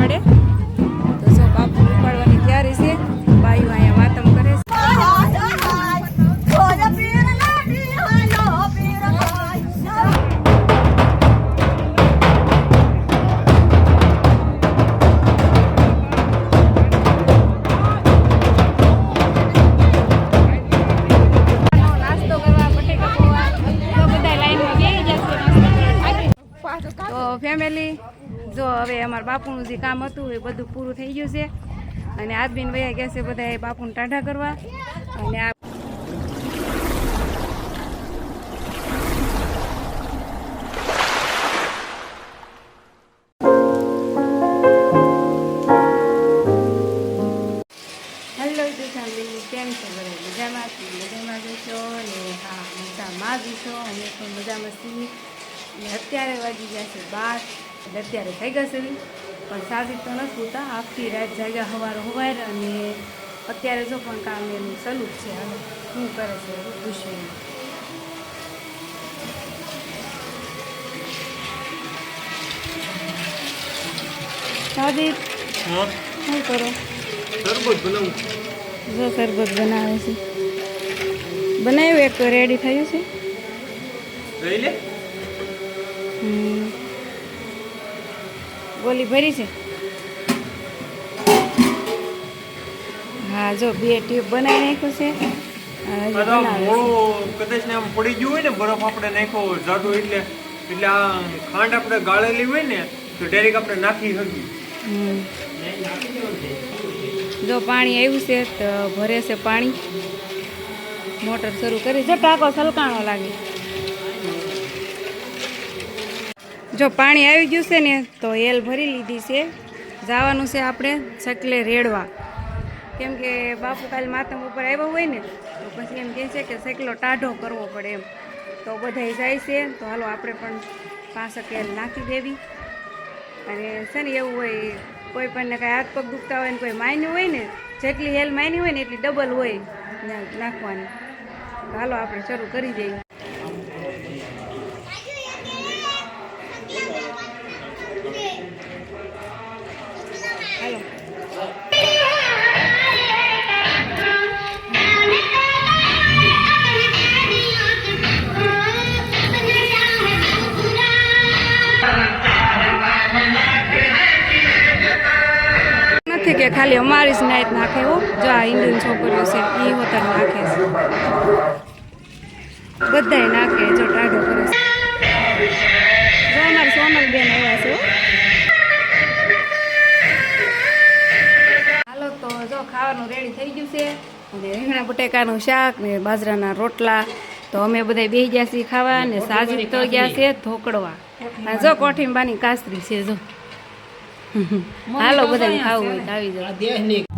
করে અમારા બાપુનું જે કામ હતું એ બધું પૂરું થઈ ગયું છે. અને આદમીન વયા ગયા છે બધા બાપુને ટાઢા કરવા. અને આ મજામાં છીએ. ને અત્યારે વાગી ગયા છે બાર. એટલે અત્યારે થઈ ગયા છે. પણ સાદી તો નથી હોતા. આખી રાત જાગ્યા હવાર હવાર અને અત્યારે જો પણ કામ એનું સલું છે. હવે શું કરે છે સાદી શું કરો? તરબૂચ બનાવું. જો શરબત બનાવે છે. બનાવ્યું એક રેડી થયું છે. લઈ લે. હમ. ગોલી ભરી છે. હા જો બે ટ્યુબ બનાવી નાખ્યું છે. છે. કદાચ ને આમ પડી ગયું હોય ને બરફ આપણે નાખ્યો જાડું એટલે એટલે આ ખાંડ આપણે ગાળેલી હોય ને તો ડાયરેક્ટ આપણે નાખી શકીએ. જો પાણી આવ્યું છે તો ભરે છે પાણી. મોટર શરૂ કરી. જો ટાંકો સલકાણો લાગે. જો પાણી આવી ગયું છે ને, તો એલ ભરી લીધી છે. જવાનું છે આપણે ચકલે રેડવા. કેમ કે બાપુ કાલ માતમ ઉપર આવ્યો હોય ને, તો પછી એમ કહે છે કે સકલો ટાઢો કરવો પડે એમ. તો બધાય જાય છે, તો હાલો આપણે પણ પાંસઠ એલ નાખી દેવી. અને છે ને એવું હોય, કોઈ પણ કાંઈ હાથ પગ દુખતા હોય ને કોઈ માન્યું હોય ને, જેટલી હેલ માની હોય ને એટલી ડબલ હોય નાખવાની. હાલો આપણે શરૂ કરી દઈએ. કે ખાલી અમારી જ નાઈટ નાખે હો જો આ ઇન્ડિયન છોકરીઓ છે એ હોતર નાખે છે. બધાય નાખે જો ટાઢો કરે છે. જો અમારી સોનલ બેન આવ્યા છે. હાલો તો જો ખાવાનું રેડી થઈ ગયું છે. અને રીંગણા બટેકાનું શાક ને બાજરાના રોટલા. તો અમે બધા બેસી ગયા છીએ ખાવા ને સાજી તો ગયા છે ધોકડવા. જો કોઠીંબાની કાસરી છે જો. હાલો બધા ખાવું હોય તો આવી જાઓ.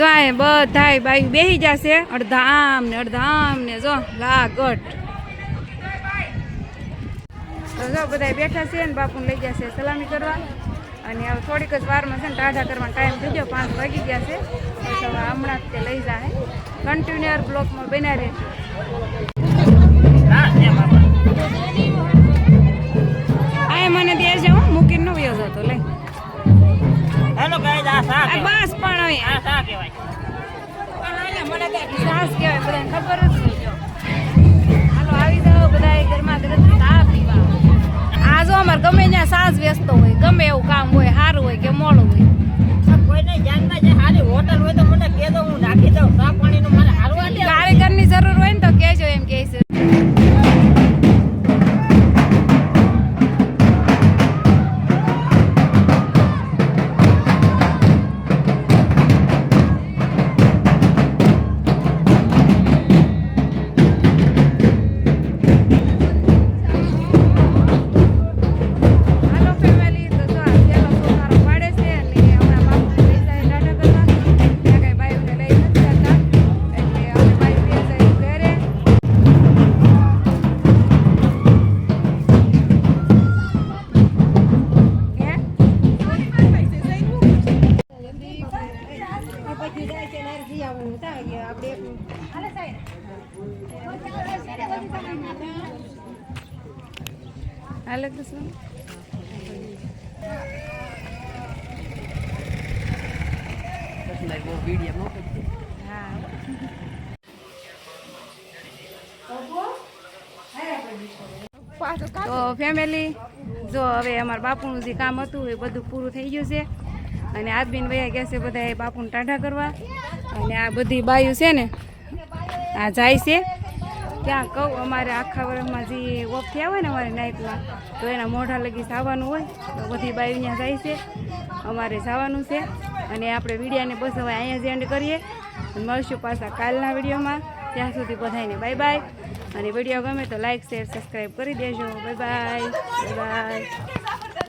જો એ બધાય બાયું બેહી જશે. અડધા આમ ને અડધા આમ ને જો લાગટ. જો બધા બેઠા છે ને બાપુને લઈ ગયા છે સલામી કરવા. અને હવે થોડીક જ વારમાં છે ને ટાઢા કરવાનો ટાઈમ થઈ ગયો પાંચ વાગી ગયા છે. હમણાં જ તે લઈ જાય. કન્ટિન્યુઅર બ્લોકમાં બન્યા રહેશે આ મને બે હું મૂકીને ન વયો જતો લઈ હેલો ગાઈસ આ શા આ બસ પણ હવે. આ શા કહેવાય. સાસ કહેવાય બધાને ખબર જ નહીં જો. હાલો આવી જાઓ બધા ગરમા ગરમ ચા પીવા. આ જો અમારે ગમે ત્યાં સાસ વેચતો હોય ગમે એવું કામ હોય સારું હોય કે મોડું હોય. કોઈને જાણના જે સારી હોટલ હોય તો મને કહેજો હું નાખી દઉં. ચા પાણીનું મને હાલવા દે કારીગરની જરૂર હોય ને તો કહેજો એમ કહે છે. હાલે તો શું તો ફેમિલી જો હવે અમારા બાપુનું જે કામ હતું એ બધું પૂરું થઈ ગયું છે. અને આદમીન વયા ગયા છે બધા બાપુને ટાઢા કરવા. અને આ બધી બાયું છે ને, આ જાય છે. ક્યાં કહું, અમારે આખા વર્ષમાં જે ઓફ થયા હોય ને અમારે નાઇટમાં તો એના મોઢા લગી જવાનું હોય, તો બધી બાયું ત્યાં જાય છે. અમારે જવાનું છે. અને આપણે વિડીયાને બસ હવે અહીંયા જ એન્ડ કરીએ. મળશું પાછા કાલના વિડીયોમાં. ત્યાં સુધી બધાને બાય બાય. અને વીડિયો ગમે તો લાઇક શેર સબસ્ક્રાઈબ કરી દેજો. બાય. Bye bye.